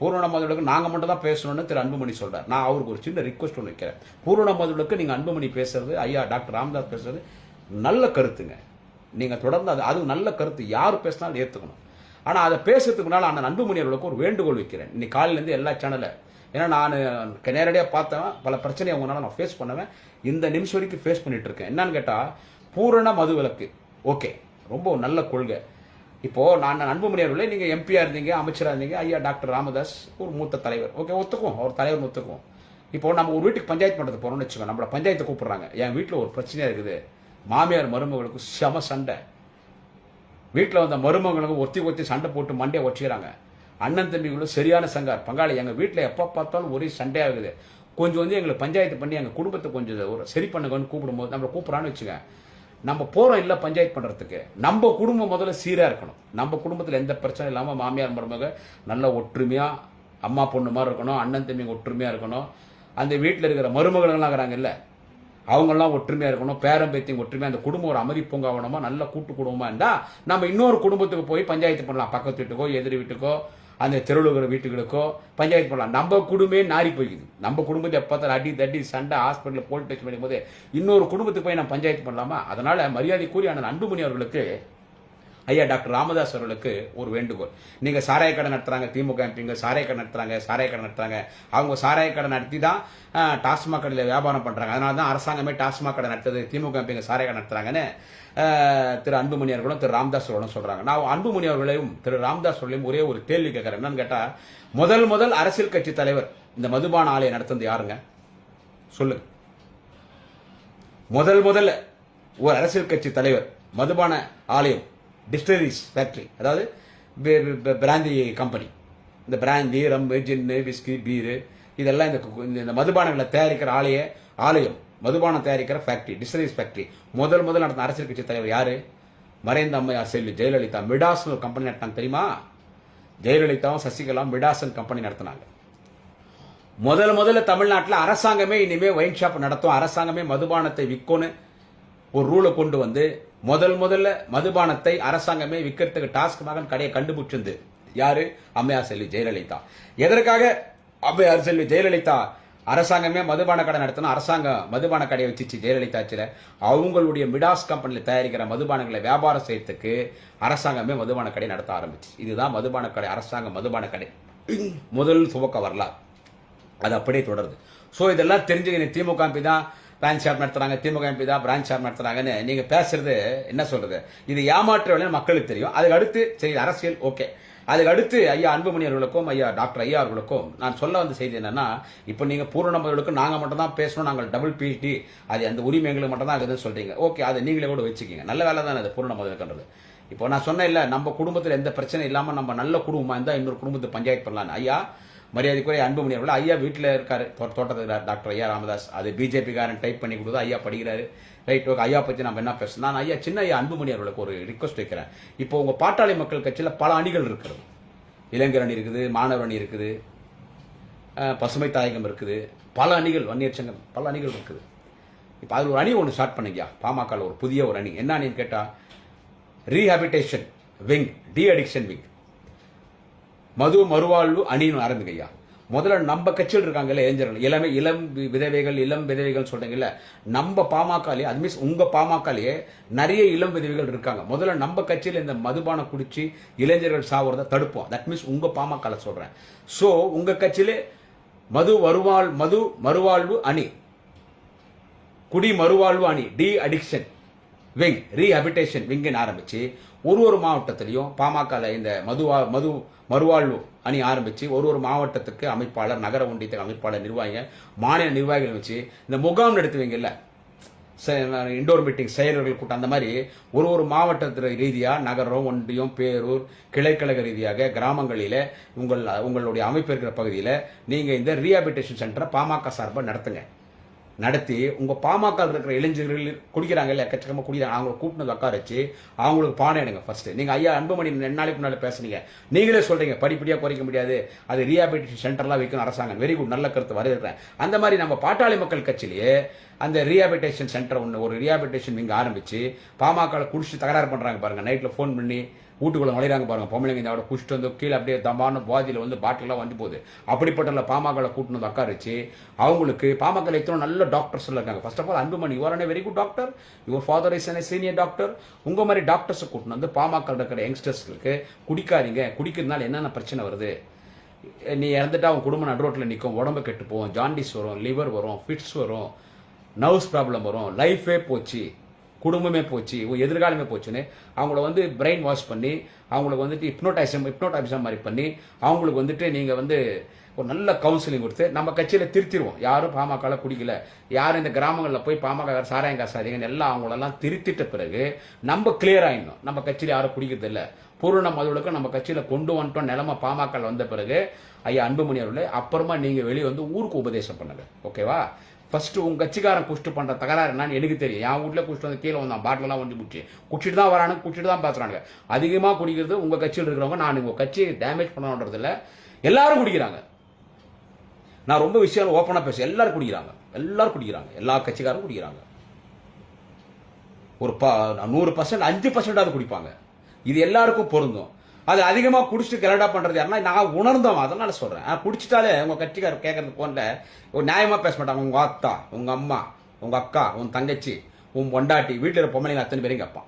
பூர்ண மதுளுக்கு நாங்கள் மட்டும் தான் பேசணும்னு திரு அன்புமணி சொல்கிறார் நான் அவருக்கு ஒரு சின்ன ரிக்வஸ்ட் ஒன்று வைக்கிறேன். பூர்ண மதுளுக்கு நீங்கள் அன்புமணி பேசுறது ஐயா டாக்டர் ராம்தாஸ் பேசுறது நல்ல கருத்துங்க. நீங்கள் தொடர்ந்து அது அது நல்ல கருத்து. யார் பேசினாலும் ஏற்றுக்கணும் ஆனால் அதை பேசுறதுக்கு முன்னால் அண்ணன் அன்புமணி அவர்களுக்கு ஒரு வேண்டுகோள் வைக்கிறேன். இன்னைக்கு காலையிலேருந்து எல்லா சேனலை ஏன்னா நான் நேரடியாக பார்த்தேன். பல பிரச்சனையை அவங்களால நான் ஃபேஸ் பண்ணுவேன். இந்த நிமிஷம் வரைக்கும் ஃபேஸ் பண்ணிட்டு இருக்கேன். என்னன்னு கேட்டால் பூரண மது விலக்கு ஓகே ரொம்ப நல்ல கொள்கை. இப்போ நான் அன்புமணி அவர்களே நீங்கள் எம்பியா இருந்தீங்க அமைச்சராக இருந்தீங்க ஐயா டாக்டர் ராமதாஸ் ஒரு மூத்த தலைவர். ஓகே ஒத்துக்குவோம். அவர் தலைவர் ஒத்துக்குவோம். இப்போ நம்ம ஒரு வீட்டுக்கு பஞ்சாயத்து பண்ணுறது போகிறோம்னு வச்சுக்கோங்க. நம்மள பஞ்சாயத்து கூப்பிட்றாங்க. என் வீட்டில் ஒரு பிரச்சனையாக இருக்குது. மாமியார் மருமகளுக்கு செம சண்டை. வீட்டில் வந்த மருமகளுக்கு ஒத்தி ஒத்தி சண்டை போட்டு மண்டையை ஒச்சிக்கிறாங்க அண்ணன் தம்பிகளும் சரியான சங்கார். பங்காளி எங்கள் வீட்டில் எப்போ பார்த்தாலும் ஒரே சண்டையாகுது. கொஞ்சம் வந்து எங்களை பஞ்சாயத்து பண்ணி எங்கள் குடும்பத்தை கொஞ்சம் ஒரு சரி பண்ணுங்கன்னு கூப்பிடும்போது நம்மளை கூப்பிட்றான்னு வச்சுங்க நம்ம போகிறோம் இல்லை பஞ்சாயத்து பண்ணுறதுக்கு நம்ம குடும்பம் முதல்ல சீராக இருக்கணும். நம்ம குடும்பத்தில் எந்த பிரச்சனையும் இல்லாமல் மாமியார் மருமக நல்ல ஒற்றுமையாக அம்மா பொண்ணு மாதிரி இருக்கணும் அண்ணன் தம்பி ஒற்றுமையாக இருக்கணும். அந்த வீட்டில் இருக்கிற மருமகள்லாம் இருக்கிறாங்கல்ல அவங்கெல்லாம் ஒற்றுமையாக இருக்கணும். பேரம் பேத்தியும் அந்த குடும்பம் ஒரு அமைதி பூங்காவனமா நல்ல கூட்டு குடும்பமாக இருந்தால் நம்ம இன்னொரு குடும்பத்துக்கு போய் பஞ்சாயத்து பண்ணலாம். பக்கத்து வீட்டுக்கோ எதிர் வீட்டுக்கோ அந்த தெருவில் இருக்கிற வீட்டுகளுக்கோ பஞ்சாயத்து பண்ணலாம் நம்ம குடும்பமே நாரி போய்க்குது. நம்ம குடும்பத்தை எப்போ அடி தட்டி சண்டை ஹாஸ்பிட்டலில் போலீஸ் ஸ்டேஷன் பண்ணும்போது இன்னொரு குடும்பத்துக்கு போய் நான் பஞ்சாயத்து பண்ணலாமா? அதனால் மரியாதைக்குரிய அண்ணன் அன்புமணி அவர்களுக்கு ஐயா டாக்டர் ராமதாஸ் அவர்களுக்கு ஒரு வேண்டுகோள். நீங்க சாராய கடை நடத்துறாங்க திமுக எம்பிங்க சாராய கடை நடத்துறாங்க சாராய கடை நடத்துறாங்க. அவங்க சாராய கடை நடத்தி தான் டாஸ்மாக் கடையில் வியாபாரம் பண்றாங்க. அதனால தான் அரசாங்கமே டாஸ்மாக் கடை நடத்துது திமுக எம்பிங்க சாராய கடை நடத்துறாங்கன்னு திரு அன்புமணி அவர்களும் திரு ராமதாஸ் அவர்களும் சொல்றாங்க. நான் அன்புமணி அவர்களையும் திரு ராமதாஸ் அவர்களையும் ஒரே ஒரு கேள்வி கேட்கறேன். என்னன்னு கேட்டா முதல் முதல் அரசியல் கட்சி தலைவர் இந்த மதுபான ஆலையை நடத்துனது யாருங்க? சொல்லுங்க. முதல் முதல்ல ஒரு அரசியல் கட்சி தலைவர் மதுபான ஆலயம் டிஸ்டரிஸ் ஃபேக்ட்ரி அதாவது பிராந்தி கம்பெனி இந்த பிராந்தி ரம்பு ஜின்னு விஸ்கி பீரு இதெல்லாம் இந்த இந்த- இந்த மதுபானங்களை தயாரிக்கிற ஆலய ஆலயம் மதுபானம் தயாரிக்கிற ஃபேக்ட்ரி டிஸ்டரிஸ் ஃபேக்ட்ரி முதல் முதல் நடந்த அரசியல் கட்சி தலைவர் யார்? மறைந்த அம்மையார் செல்வி ஜெயலலிதா. மிடாசன் ஒரு கம்பெனி நடத்தினாங்க தெரியுமா? ஜெயலலிதாவும் சசிகலாவும் மிடாசன் கம்பெனி நடத்தினாங்க. முதல் முதல்ல தமிழ்நாட்டில் அரசாங்கமே இனிமேல் ஒயின் ஷாப் நடத்தும். அரசாங்கமே மதுபானத்தை விற்கும்னு ஒரு ரூலை கொண்டு வந்து முதல் முதல்ல மதுபானத்தை அரசாங்கமே விற்கிறதுக்கு டாஸ்க் மகன் கடையை கண்டுபிடிச்சிருந்து. யாரு? அம்மையார் செல்வி ஜெயலலிதா. எதற்காக அம்மையார் செல்வி ஜெயலலிதா அரசாங்கமே மதுபான கடை நடத்தணும் அரசாங்கம் மதுபான கடையை வச்சுச்சு ஜெயலலிதா அவங்களுடைய மிடாஸ் கம்பெனியில் தயாரிக்கிற மதுபானங்களை வியாபாரம் செய்யறதுக்கு அரசாங்கமே மதுபான கடை நடத்த ஆரம்பிச்சு. இதுதான் மதுபான கடை அரசாங்கம் மதுபான கடை. முதல் துவக்க வரலாறு. அது அப்படியே தொடருது. ஸோ இதெல்லாம் தெரிஞ்சுக்கணும் திமுக அம்பி தான். பிரான்ச் ஷாப் நடத்துறாங்க திமுக எம்பி தான் பிரான்ச் ஷாப் நடத்துறாங்கன்னு நீங்க பேசுறது என்ன சொல்றது? இது ஏமாற்ற வேலைன்னு மக்களுக்கு தெரியும். அதுக்கு அடுத்து சரி அரசியல் ஓகே. அதுக்கு அடுத்து ஐயா அன்புமணி அவர்களுக்கும் ஐயா டாக்டர் ஐயா அவர்களுக்கும் நான் சொல்ல வந்த செய்தி என்னன்னா இப்போ நீங்க பூரண அவர்களுக்கும் மட்டும் தான் பேசணும் நாங்கள் டபுள் பிஹெச்டி அது அந்த உரிமை எங்களுக்கு மட்டும் தான் இருக்குதுன்னு சொல்றீங்க. ஓகே அதை நீங்களே கூட வச்சுக்கோங்க. நல்ல வேலை தான் அது பூரண முதலுக்குன்றது இப்போ நான் சொன்னேன் இல்லை நம்ம குடும்பத்தில் எந்த பிரச்சனை இல்லாமல் நம்ம நல்ல குடும்பமாக இருந்தால் இன்னொரு குடும்பத்தை பஞ்சாயத்து பண்ணலான்னு ஐயா மரியாதைக்குரிய அன்புமணி அவர்கள் ஐயா வீட்டில் இருக்கார் தோ- டாக்டர் ஐயா ராமதாஸ். அது பிஜேபி காரன் டைப் பண்ணி கொடுத்து ஐயா படிக்கிறாரு. ரைட் ஓகே ஐயா பற்றி நம்ம என்ன பேசணும்? நான் ஐயா சின்ன ஐயா அன்புமணி அவர்களுக்கு ஒரு ரிக்வஸ்ட் வைக்கிறேன். இப்போ உங்கள் பாட்டாளி மக்கள் கட்சியில் பல அணிகள் இருக்கிறது இளைஞர் அணி இருக்குது மாணவர் அணி இருக்குது பசுமை தாயகம் இருக்குது. பல அணிகள் வன்னியர் சங்கம் பல அணிகள் இருக்குது. இப்போ அதில் ஒரு அணி ஒன்று ஸ்டார்ட் பண்ணுங்கயா பாமகவில் ஒரு புதிய ஒரு அணி. என்ன அணின்னு கேட்டால் rehabilitation wing de addiction wing மது மறுவாழ்வு அணின்னு ஆரம்பிங்க ஐயா முதல்ல நம்ம கட்சியில் இருக்காங்கல்ல இளைஞர்கள். இளமை இளம் விதவைகள் இளம் விதவைகள் சொல்றீங்கல்ல நம்ம பாமகலயே அது மீன்ஸ் உங்க பாமகலயே நிறைய இளம் விதவைகள் இருக்காங்க. முதல்ல நம்ம கட்சியில் இந்த மதுபானம் குடிச்சு இளைஞர்கள் சாவுறத தடுப்போம். தட் மீன்ஸ் உங்க பாமகல சொல்றேன். ஸோ உங்க கட்சியிலே மது வருவாழ் மது மறுவாழ்வு அணி. குடி மறுவாழ்வு அணி. டி அடிக்ஷன் விங் ரீஹபிட்டேஷன் விங்னு ஆரம்பிச்சு ஒரு ஒரு மாவட்டத்திலையும் பாமக இந்த மதுவா மது மறுவாழ்வு அணி ஆரம்பித்து ஒரு ஒரு மாவட்டத்துக்கு அமைப்பாளர் நகர ஒன்றியத்துக்கு அமைப்பாளர் நிர்வாகிங்க மாநில நிர்வாகிகள் வச்சு இந்த முகாம் நடத்துவீங்கல்ல? செ- இண்டோர் மீட்டிங் செயலர்கள் கூட்டம் அந்த மாதிரி ஒரு ஒரு மாவட்டத்தில் ரீதியாக நகரம் ஒன்றியம் பேரூர் கிளைக்கழக ரீதியாக கிராமங்களில் உங்கள் உங்களுடைய அமைப்பு இருக்கிற பகுதியில் நீங்கள் இந்த ரீஹாபிட்டேஷன் சென்டரை பாமக சார்பாக நடத்துங்க. நடத்தி உங்கள் பாமக இருக்கிற இளைஞர்கள் குடிக்கிறாங்க இல்லை எக்கச்சக்கமாக குடிக்கிறாங்க. அவங்களை கூப்பிட்டு உட்கார வச்சு அவங்களுக்கு பானை எடுங்க ஃபர்ஸ்ட் நீங்கள் ஐயா அன்புமணி ரெண்டு நாளைக்கு முன்னால் பேசுனீங்க. நீங்களே சொல்கிறீங்க படிப்படியாக குறைக்க முடியாது. அது ரீஹாபிலிட்டேஷன் சென்டர்லாம் வைக்கணும் அரசாங்கம். வெரி குட் நல்ல கருத்து வரவேற்கிறேன். அந்த மாதிரி நம்ம பாட்டாளி மக்கள் கட்சியிலேயே அந்த ரீஹாபிலிட்டேஷன் சென்டர் ஒன்று ஒரு ரீஹாபிலிட்டேஷன் இங்கே ஆரம்பித்து பாமக குடிச்சு தகராறு பண்ணுறாங்க பாருங்கள் நைட்டில் ஃபோன் பண்ணி வீட்டுக்குள்ள நுழையிறாங்க பாருங்க. பொம்பளைங்க இந்த அவட குடிச்சிட்டு வந்து கீழே அப்படியே தம்பான பாதியில் வந்து பாட்டிலாம் வந்து போகுது. அப்படிப்பட்ட பாமகல கூட்டினு வந்து உட்கார வச்சு அவங்களுக்கு பாமகல எத்தனை நல்ல டாக்டர்ஸ் இருக்காங்க. First of all Anbumani your very good doctor your father is an senior doctor உங்க மாதிரி டாக்டர்ஸை கூட்டினு வந்து பாமக இருக்கிற யங்ஸ்டர்ஸ்களுக்கு குடிக்காதீங்க. குடிக்கிறதுனால என்னென்ன பிரச்சனை வருது? நீ இறந்துட்டா அவன் குடும்பம் நடுரோட்டில் நிற்கும் உடம்பு கெட்டு போவோம் ஜாண்டிஸ் வரும் லிவர் வரும் ஃபிட்ஸ் வரும் நர்வ்ஸ் ப்ராப்ளம் வரும். லைஃபே போச்சு. குடும்பமே போச்சு உன் எதிர்காலமே போச்சுன்னு அவங்கள வந்து பிரெயின் வாஷ் பண்ணி அவங்களுக்கு வந்துட்டு ஹிப்னோடைசம் ஹிப்னோடைசம் மாதிரி பண்ணி அவங்களுக்கு வந்துட்டு நீங்கள் வந்து ஒரு நல்ல கவுன்சிலிங் கொடுத்து நம்ம கட்சியில் திருத்திடுவோம் யாரும் பாமகவில் குடிக்கல யாரும் இந்த கிராமங்களில் போய் பாமக சாராயம் காசாதீங்கன்னு எல்லாம் அவங்களெல்லாம் திருத்திட்ட பிறகு நம்ம கிளியர் ஆகிடணும் நம்ம கட்சியில் யாரும் குடிக்கிறது இல்லை பூர்ண மதுவுக்கு நம்ம கட்சியில் கொண்டு வந்துட்டோம். நிலமை பாமக வந்த பிறகு ஐயா அன்புமணி அவர்களே அப்புறமா நீங்கள் வெளியே வந்து ஊருக்கு உபதேசம் பண்ணுங்க. ஓகேவா? ஃபஸ்ட்டு உங்கள் கட்சிக்காரன் குஷ்டு பண்ணுற தகராறு என்னன்னு எனக்கு தெரியும். என் வீட்ல குஷ்டு வந்து கீழே வந்தான். பாட்டிலாம் வந்து குடிச்சு குடிச்சிட்டு தான் வரானு குடிச்சிட்டு தான் பேசுறாங்க அதிகமாக குடிக்கிறது உங்கள் கட்சியில் இருக்கிறவங்க நான் உங்கள் கட்சியை டேமேஜ் பண்ணணுன்றதில்ல எல்லாரும் குடிக்கிறாங்க. நான் ரொம்ப விஷயம் ஓப்பனாக பேச எல்லாரும் குடிக்கிறாங்க. எல்லாரும் குடிக்கிறாங்க. எல்லா கட்சிக்காரும் குடிக்கிறாங்க. ஒரு ப நூறு பர்சன்ட் அஞ்சு பர்சன்டாவது குடிப்பாங்க. இது எல்லாருக்கும் பொருந்தும். அது அதிகமா குடிச்சிட்டு கலடா பண்றது யாருன்னா நான் உணர்ந்தோம் அதனால சொல்றேன். குடிச்சிட்டாலே உங்க கட்சிக்காரர் கேட்கறது போன்ல ஒரு நியாயமா பேச மாட்டாங்க. உங்க அத்தா உங்க அம்மா உங்க அக்கா உன் தங்கச்சி உன் பொண்டாட்டி வீட்டில் இருக்க பொம்பளைங்க அத்தனை பேரும் கேட்பான்.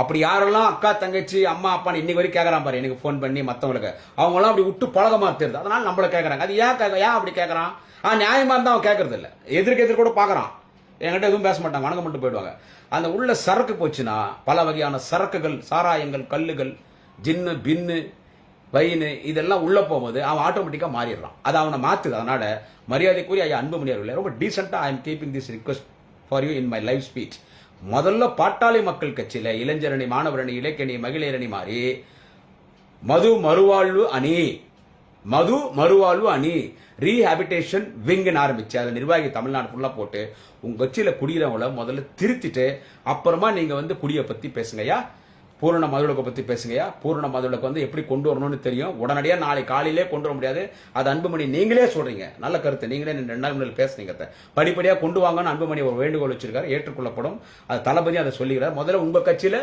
அப்படி யாரெல்லாம் அக்கா தங்கச்சி அம்மா அப்பான்னு இன்னைக்கு வரைக்கும் கேட்கறான் பாரு. எனக்கு ஃபோன் பண்ணி மற்றவங்களுக்கு அவங்க எல்லாம் அப்படி விட்டு பழகமா தெரியுது அதனால நம்மளை கேட்கறாங்க அது ஏன் கேட்க ஏன் அப்படி கேட்கறான் ஆ நியாயமா இருந்தா அவன் கேட்கறது இல்லை எதிர்க்கு எதிர்க்க கூட பாக்குறான். என்கிட்ட எதுவும் பேச மாட்டாங்க வணக்கம் மட்டும் போயிடுவாங்க. அந்த உள்ள சரக்கு போச்சுன்னா பல வகையான சரக்குகள் சாராயங்கள் கல்லுகள் ஜின்னு பின்னு வைனு இதெல்லாம் உள்ளே போகும்போது அவன் ஆட்டோமேட்டிக்காக மாறிடுறான். அது அவனை மாற்றுது அதனால் மரியாதைக்குரிய ஐயா அன்புமணி அவர்களே ரொம்ப டீசெண்டாக I am keeping this request for you in my live speech முதல்ல பாட்டாளி மக்கள் கட்சியில் இளைஞரணி மாணவரணி இலக்கணி மகளிரணி மாறி மது மறுவாழ்வு அணி மது மறுவாழ்வு அணி ரீஹாபிட்டேஷன் விங்னு ஆரம்பிச்சு அதை நிர்வாகி தமிழ்நாடு ஃபுல்லாக போட்டு உங்கள் கட்சியில் குடியிறவங்கள முதல்ல திருத்திட்டு அப்புறமா நீங்கள் வந்து குடியை பற்றி பேசுங்கய்யா பூரண மதுவிலக்கை பற்றி பேசுங்கயா பூரண மதுவிலக்கு வந்து எப்படி கொண்டு வரணும்னு தெரியும். உடனடியாக நாளை காலையிலே கொண்டு வர முடியாது. அது அன்புமணி நீங்களே சொல்கிறீங்க நல்ல கருத்து. நீங்களே ரெண்டு நாள் முன்னாடி பேசுனீங்க படிப்படியாக கொண்டு வாங்கன்னு அன்புமணி ஒரு வேண்டுகோள் வச்சிருக்காரு. ஏற்றுக்கொள்ளப்படும். அது தளபதி அதை சொல்லிக்கிறார். முதல்ல உங்கள் கட்சியில்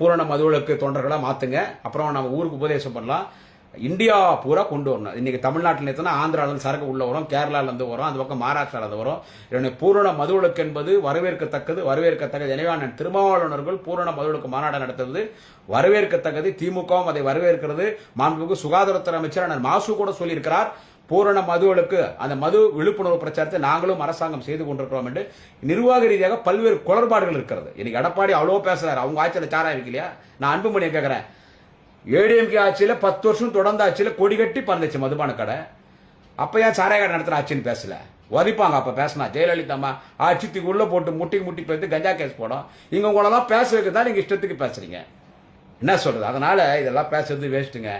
பூரண மதுவிலக்கு தொண்டர்களாக மாற்றுங்க அப்புறம் நம்ம ஊருக்கு உபதேசம் பண்ணலாம். இந்தியா பூரா கொண்டு வரணும். இன்னைக்கு தமிழ்நாட்டில் எத்தனை ஆந்திரால சரக்கு உள்ள வரும் கேரளாவிலேருந்து வரும் அந்த பக்கம் மகாராஷ்டிரால வரும். இதனுடைய பூரண மதுவிலக்கு என்பது வரவேற்கத்தக்கது வரவேற்கத்தக்கது. எனவே அண்ணன் திருமாவளவர்கள் பூரண மதுவிலக்கு மாநாடு நடத்துவது வரவேற்கத்தக்கது. திமுகவும் அதை வரவேற்கிறது. மாண்புமிகு சுகாதாரத்துறை அமைச்சர் மாசு கூட சொல்லியிருக்கிறார் பூரண மதுவிலக்கு அந்த மது விழிப்புணர்வு பிரச்சாரத்தை நாங்களும் அரசாங்கம் செய்து கொண்டிருக்கிறோம் என்று நிர்வாக ரீதியாக பல்வேறு குளறுபாடுகள் இருக்கிறது. இன்னைக்கு எடப்பாடி அவ்வளோ பேசுறாரு. அவங்க ஆட்சியில் சாரா இருக்கு இல்லையா நான் அன்புமணியை கேட்கிறேன் ஏடிஎம்கே ஆட்சியில் பத்து வருஷம் தொடர்ந்து ஆட்சியில் கொடி கட்டி பறந்துச்சு மதுபான கடை. அப்போ ஏன் சாராய கடை நடத்துகிற ஆட்சின்னு பேசல? உதைப்பாங்க அப்போ பேசினா. ஜெயலலிதா அம்மா ஆட்சி போட்டு முட்டி முட்டி போயிட்டு கஞ்சா கேஸ் போடும். இங்கே உங்களெல்லாம் பேச வைக்க தான் நீங்கள் இஷ்டத்துக்கு பேசுறீங்க. என்ன சொல்கிறது அதனால் இதெல்லாம் பேசுறது வேஸ்ட்டுங்க.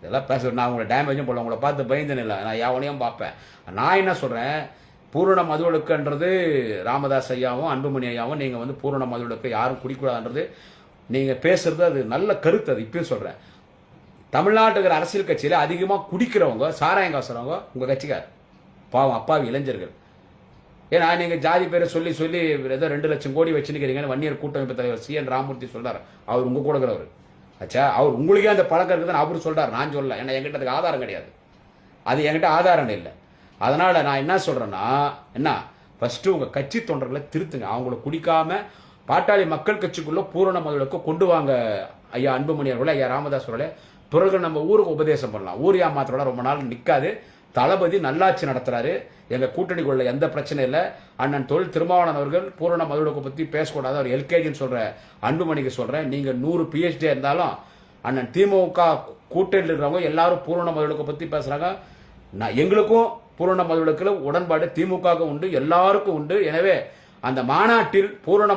இதெல்லாம் பேச நான் உங்களை டேமேஜும் போடல. உங்களை பார்த்து பயந்துன்னு இல்லை. நான் எவனையும் பார்ப்பேன். நான் என்ன சொல்கிறேன் பூரண மதுவழுக்குன்றது ராமதாஸ் ஐயாவும் அன்புமணி ஐயாவும் நீங்கள் வந்து பூரண மதுவிலக்கு யாரும் குடிக்கூடாதுன்றது நீங்க பேசுறது அது நல்ல கருத்து அது இப்பயும் சொல்றேன். தமிழ்நாட்டுக்கிற இருக்கிற அரசியல் கட்சியில அதிகமா குடிக்கிறவங்க சாராயம் காசுறவங்க உங்க கட்சிக்கார். பாவம் அப்பாவி இளைஞர்கள். ஏன்னா நீங்க ஜாதி பேரை சொல்லி சொல்லி ஏதோ ரெண்டு லட்சம் கோடி வச்சுருக்கீங்கன்னு வன்னியர் கூட்டமைப்பு தலைவர் சி என் ராமூர்த்தி சொல்கிறார் அவர் உங்க கூட இருக்கிறவர். ஆச்சா அவர் உங்களுக்கே அந்த பழக்கம் இருக்குதுன்னு அவர் சொல்றாரு. நான் சொல்ல ஏன்னா என்கிட்ட அதுக்கு ஆதாரம் கிடையாது. அது என்கிட்ட ஆதாரம் இல்லை. அதனால நான் என்ன சொல்றேன்னா என்ன ஃபர்ஸ்ட் உங்க கட்சி தொண்டர்களை திருத்துங்க. அவங்கள குடிக்காம பாட்டாளி மக்கள் கட்சிக்குள்ள பூரண முதலுக்கு கொண்டு வாங்க. ஐயா அன்புமணி அவர்களே ஐயா ராமதாஸ் அவர்களே. பிறகு நம்ம ஊருக்கு உபதேசம் பண்ணலாம். ஊர் ஏமாத்தோட ரொம்ப நாள் நிற்காது தளபதி நல்லாட்சி நடத்துறாரு. எங்க கூட்டணிக்குள்ள எந்த பிரச்சனை இல்லை. அண்ணன் தொழில் திருமாவளவன் அவர்கள் பூரண மதுளுக்கு பத்தி பேசக்கூடாது. அவர் எல்கேஜின்னு சொல்ற அன்புமணிக்கு சொல்றேன். நீங்க நூறு பிஹெச்டி இருந்தாலும் அண்ணன் திமுக கூட்டணியில் இருக்கிறவங்க எல்லாரும் பூரண மதுளுக்கு பத்தி பேசுறாங்க. நான் எங்களுக்கும் பூரண மதுளுக்கு உடன்பாடு திமுகவுக்கும் உண்டு எல்லாருக்கும் உண்டு. எனவே அந்த மாநாட்டில் பூரண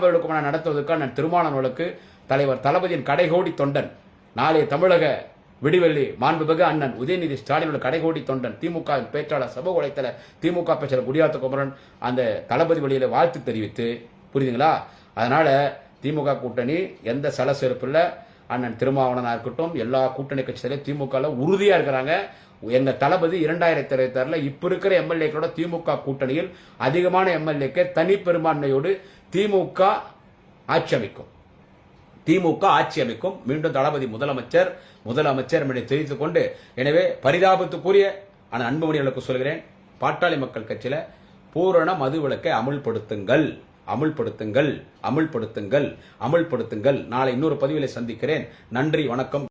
நடத்துவதற்கான மாநாடு தலைவர் தளபதியின் கடைகோடி தொண்டன் நாளைய தமிழக விடிவெள்ளி மாண்புமிகு அண்ணன் உதயநிதி ஸ்டாலினோட கடைகோடி தொண்டன் திமுக பேச்சாளர் சமூக வலைத்தள திமுக பேச்சாளர் குடியாத்த குமரன் அந்த தளபதி வழியில வாழ்த்து தெரிவித்து புரியுதுங்களா? அதனால திமுக கூட்டணி எந்த சலசெருப்பு இல்லை. அண்ணன் திருமாவளவனா இருக்கட்டும் எல்லா கூட்டணி கட்சியிலும் திமுகவில் உறுதியாக இருக்கிறாங்க. எங்க தளபதி இரண்டாயிரத்தி இருபத்தி ஆறுல இப்ப இருக்கிற எம்எல்ஏக்களோட திமுக கூட்டணியில் அதிகமான எம்எல்ஏக்கு தனி பெரும்பான்மையோடு திமுக ஆட்சி அமைக்கும். திமுக ஆட்சி அமைக்கும். மீண்டும் தளபதி முதலமைச்சர் முதலமைச்சர் என்பதை தெரிவித்துக் கொண்டு எனவே பரிதாபத்துக்குரிய ஆனால் அன்புமணிகளுக்கு சொல்கிறேன் பாட்டாளி மக்கள் கட்சியில பூரண மது விலக்கை அமுல்படுத்துங்கள். அமுல்படுத்துங்கள். அமுல்படுத்துங்கள். அமுல்படுத்துங்கள். நாளை இன்னொரு பதிவில் சந்திக்கிறேன். நன்றி வணக்கம்.